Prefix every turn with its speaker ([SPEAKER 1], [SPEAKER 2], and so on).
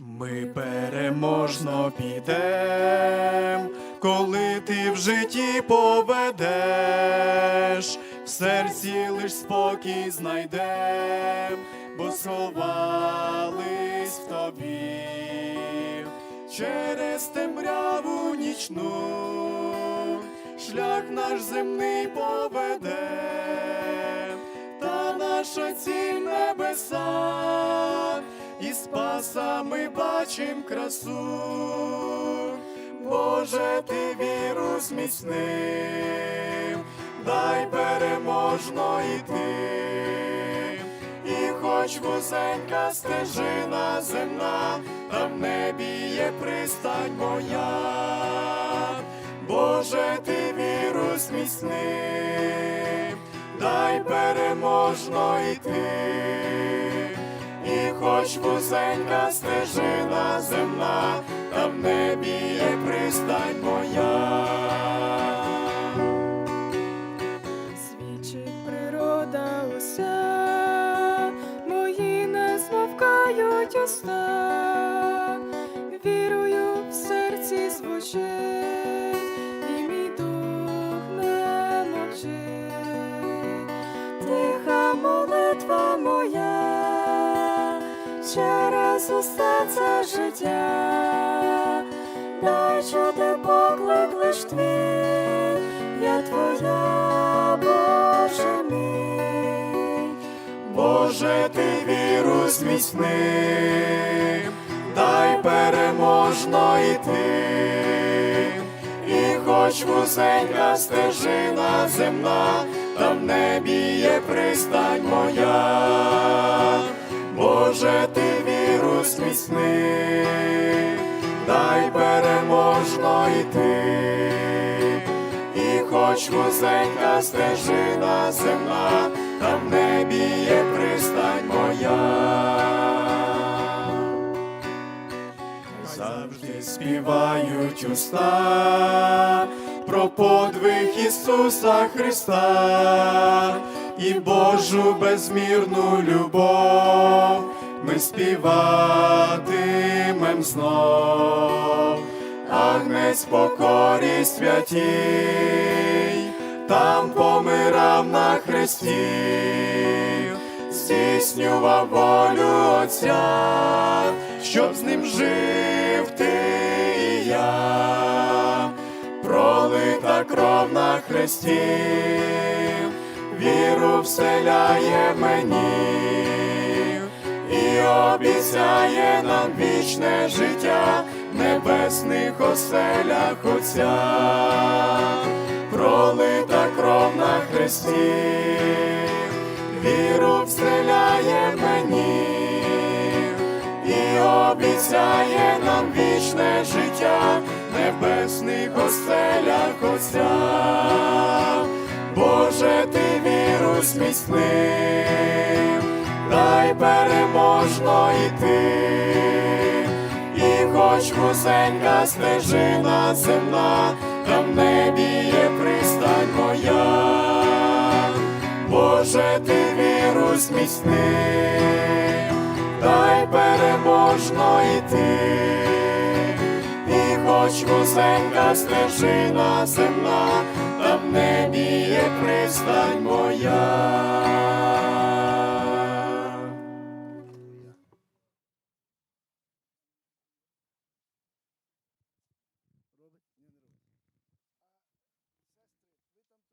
[SPEAKER 1] Ми переможно підем, коли ти в житті поведеш, в серці лиш спокій знайдем, бо сховались в тобі. Через темряву нічну, шлях наш земний поведе, та наша ціль небеса, і спаса ми бачим красу. Боже, ти віру зміцнив, дай переможно йти. І хоч вузенька стежина земна, та в небі є пристань моя, Боже, ти віру зміцнив, дай переможно йти. Хоч вузенька стежина земна, та в небі пристань моя.
[SPEAKER 2] Свідчить природа уся, мої не змовкають уста, через уста це життя, дай чути поклик лиш твій, я твоя, Боже мій.
[SPEAKER 1] Боже, ти віру зміцнив, дай переможно йти, і хоч вузенька стежина земна, та в небі є пристань моя, Боже, ти віру дай переможно йти. І хоч вузенька стежина земна, та в небі пристань моя. Завжди співають уста про подвиг Ісуса Христа і Божу безмірну любов ми співатимем знов. Агнець покорі святій, там помирав на хресті, здійснював волю Отця, щоб з ним жив ти і я, пролита кров на хресті, віру вселяє мені обіцяє нам вічне життя в небесних оселях Отця, пролита кров на хресті, віру вселяє мені. І обіцяє нам вічне життя в небесних оселях Отця. Боже, ти віру зміцнив, дай переможно йти, і хоч вузенька стежина земна, та в небі є пристань моя, Боже, ти віру зміцнив, дай переможно йти, і хоч вузенька стежина земна, та в небі є пристань моя.